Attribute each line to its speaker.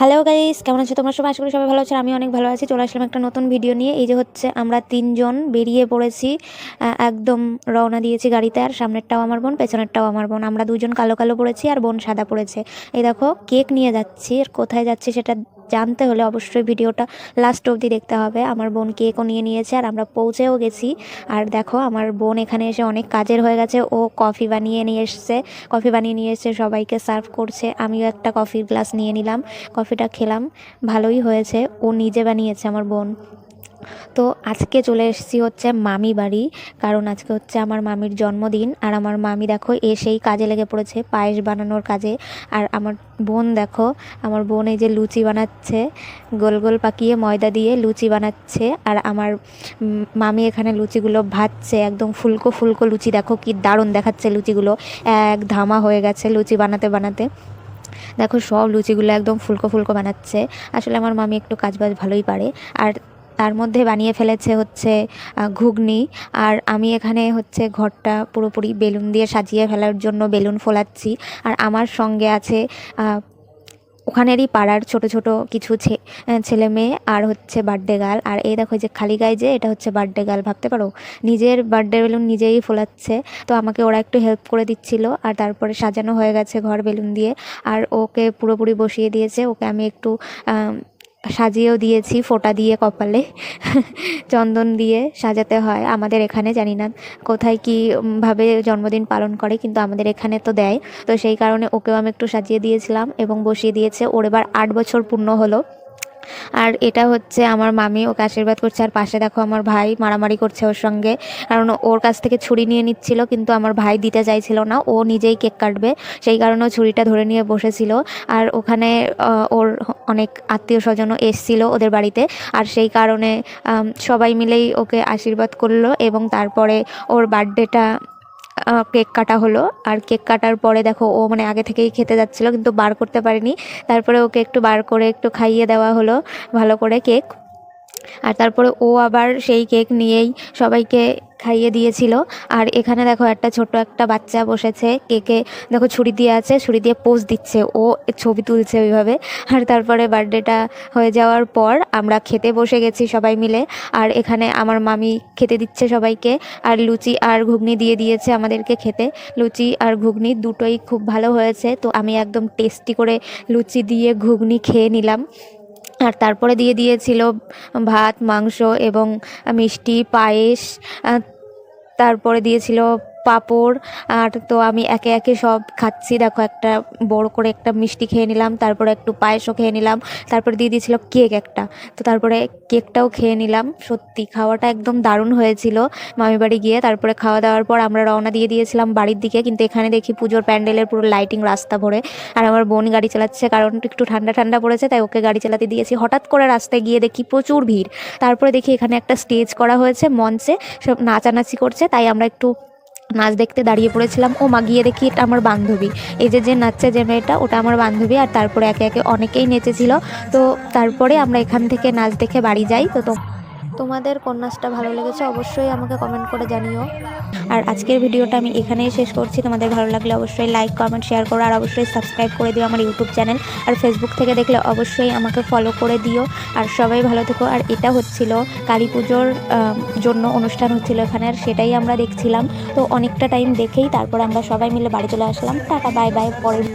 Speaker 1: Hello guys কেমন আছো? তোমরা সবাই? আশা করি সবাই ভালো আছো। আমি অনেক ভালো আছি। চলে আসলাম একটা নতুন ভিডিও নিয়ে। এই যে হচ্ছে আমরা তিনজন বেরিয়ে পড়েছি। একদম রওনা দিয়েছি গাড়িতে। আর সামনেরটাও আমার বোন, পেছনেরটাও আমার বোন। আমরা দুজন কালো কালো পড়েছি আর বোন সাদা পড়েছে। এই দেখো, কেক নিয়ে যাচ্ছি। আর কোথায় যাচ্ছি সেটা জানতে হলে অবশ্যই ভিডিওটা লাস্ট অবধি দেখতে হবে। আমার বোন কেকও নিয়ে নিয়েছে আর আমরা পৌঁছেও গেছি। আর দেখো, আমার বোন এখানে এসে অনেক কাজের হয়ে গেছে। ও কফি বানিয়ে নিয়ে এসছে। কফি বানিয়ে নিয়ে এসে সবাইকে সার্ভ করছে। আমিও একটা কফির গ্লাস নিয়ে নিলাম। কফিটা খেলাম। ভালোই হয়েছে। ও নিজে বানিয়েছে, আমার বোন। তো আজকে চলে এসেছি হচ্ছে মামি বাড়ি, কারণ আজকে হচ্ছে আমার মামির জন্মদিন। আর আমার মামি দেখো এসেই কাজে লেগে পড়েছে, পায়েস বানানোর কাজে। আর আমার বোন দেখো, আমার বোন এই যে লুচি বানাচ্ছে, গোল গোল পাকিয়ে ময়দা দিয়ে লুচি বানাচ্ছে। আর আমার মামি এখানে লুচিগুলো ভাজছে, একদম ফুলকো ফুলকো লুচি। দেখো কি দারুণ দেখাচ্ছে লুচিগুলো, এক ধামা হয়ে গেছে লুচি বানাতে বানাতে। দেখো সব লুচিগুলো একদম ফুলকো ফুলকো বানাচ্ছে। আসলে আমার মামি একটু কাজ বাজ ভালোই পারে। আর তার মধ্যে বানিয়ে ফেলেছে হচ্ছে ঘুগনি। আর আমি এখানে হচ্ছে ঘরটা পুরোপুরি বেলুন দিয়ে সাজিয়ে ফেলার জন্য বেলুন ফোলাচ্ছি। আর আমার সঙ্গে আছে ওখানেরই পাড়ার ছোট ছোট কিছু ছেলে মেয়ে আর হচ্ছে বার্থডে গার্ল আর এই দেখো যে খালি গায়ে যে, এটা হচ্ছে বার্থডে গার্ল ভাবতে পারো? নিজের বার্থডে বেলুন নিজেই ফোলাচ্ছে। তো আমাকে ওরা একটু হেল্প করে দিচ্ছিল। আর তারপরে সাজানো হয়ে গেছে ঘর বেলুন দিয়ে। আর ওকে পুরোপুরি বসিয়ে দিয়েছে। ওকে আমি একটু সাজিয়েও দিয়েছি, ফোঁটা দিয়ে কপালে। চন্দন দিয়ে সাজাতে হয়। আমাদের এখানে জানি না কোথায় কীভাবে জন্মদিন পালন করে, কিন্তু আমাদের এখানে তো দেয়। তো সেই কারণে ওকেও আমি একটু সাজিয়ে দিয়েছিলাম এবং বসিয়ে দিয়েছে। ওর এবার আট বছর পূর্ণ হলো। আর এটা হচ্ছে আমার মামি, ওকে আশীর্বাদ করছে। আর পাশে দেখো আমার ভাই মারামারি করছে ওর সঙ্গে। কারণ ওর কাছ থেকে ছুরি নিয়ে নিচ্ছিল, কিন্তু আমার ভাই দিতে চাইছিল না। ও নিজেই কেক কাটবে, সেই কারণে ছুরিটা ধরে নিয়ে বসেছিল। আর ওখানে ওর অনেক আত্মীয় স্বজনও এসছিল ওদের বাড়িতে। আর সেই কারণে সবাই মিলেই ওকে আশীর্বাদ করল এবং তারপরে ওর বার্থডেটা কেক কাটা হলো। আর কেক কাটার পরে দেখো, ও মানে আগে থেকেই খেতে যাচ্ছিল, কিন্তু বার করতে পারেনি। তারপরে ওকে একটু বার করে একটু খাইয়ে দেওয়া হলো, ভালো করে কেক। আর তারপরে ও আবার সেই কেক নিয়েই সবাইকে খাইয়ে দিয়েছিল। আর এখানে দেখো একটা ছোট একটা বাচ্চা বসেছে কেকে। দেখো ছুরি দিয়ে আছে, ছুরি দিয়ে পোজ দিচ্ছে। ও ছবি তুলছে ওইভাবে। আর তারপরে বার্থডেটা হয়ে যাওয়ার পর আমরা খেতে বসে গেছি সবাই মিলে। আর এখানে আমার মামি খেতে দিচ্ছে সবাইকে। আর লুচি আর ঘুগনি দিয়ে দিয়েছে আমাদেরকে খেতে। লুচি আর ঘুগনি দুটোই খুব ভালো হয়েছে। তো আমি একদম টেস্টি করে লুচি দিয়ে ঘুগনি খেয়ে নিলাম। আর তারপরে দিয়ে দিয়েছিল ভাত মাংস এবং মিষ্টি পায়েস তারপরে দিয়েছিল পাঁপড়, আর তো আমি একে একে সব খাচ্ছি। দেখো, একটা বড় করে একটা মিষ্টি খেয়ে নিলাম, তারপরে একটু পায়েসও খেয়ে নিলাম, তারপরে দিয়ে দিয়েছিল কেক একটা। তো তারপরে কেকটাও খেয়ে নিলাম, সত্যি খাওয়াটা একদম দারুণ হয়েছিল। মামি বাড়ি গিয়ে তারপরে খাওয়া দাওয়ার পর আমরা রওনা দিয়ে দিয়েছিলাম বাড়ির দিকে, কিন্তু এখানে দেখি পুজোর প্যান্ডেলের পুরো লাইটিং রাস্তা ভরে, আর আমার বোন গাড়ি চালাচ্ছে, কারণ একটু ঠান্ডা ঠান্ডা পড়েছে, তাই ওকে গাড়ি চালাতে দিয়েছি। হঠাৎ করে রাস্তায় গিয়ে দেখি প্রচুর ভিড়। তারপরে দেখি এখানে একটা স্টেজ করা হয়েছে মঞ্চে, সব নাচানাচি করছে, তাই আমরা একটু নাচ দেখতে দাঁড়িয়ে পড়েছিলাম। ও মা গিয়ে দেখি, এটা আমার বান্ধবী। এই যে যে নাচছে যে মেয়েটা, ওটা আমার বান্ধবী আর তারপরে একে একে অনেকেই নেচেছিল। তো তারপরে আমরা এখান থেকে নাচ দেখে বাড়ি যাই। তো তো তোমাদের কোন নাচটা ভালো লেগেছে, অবশ্যই আমাকে কমেন্ট করে জানিও। আর আজকের ভিডিওটা আমি এখানেই শেষ করছি। তোমাদের ভালো লাগলে অবশ্যই লাইক কমেন্ট শেয়ার করো, আর অবশ্যই সাবস্ক্রাইব করে দিও আমার ইউটিউব চ্যানেল আর ফেসবুক থেকে দেখলে অবশ্যই আমাকে ফলো করে দিও। আর সবাই ভালো থেকো। আর এটা হচ্ছিল কালী পুজোর জন্য অনুষ্ঠান হচ্ছিল এখানে, আর সেটাই আমরা দেখছিলাম। তো অনেকটা টাইম দেখেই তারপর আমরা সবাই মিলে বাড়ি চলে আসলাম। টাটা বাই বাই পরের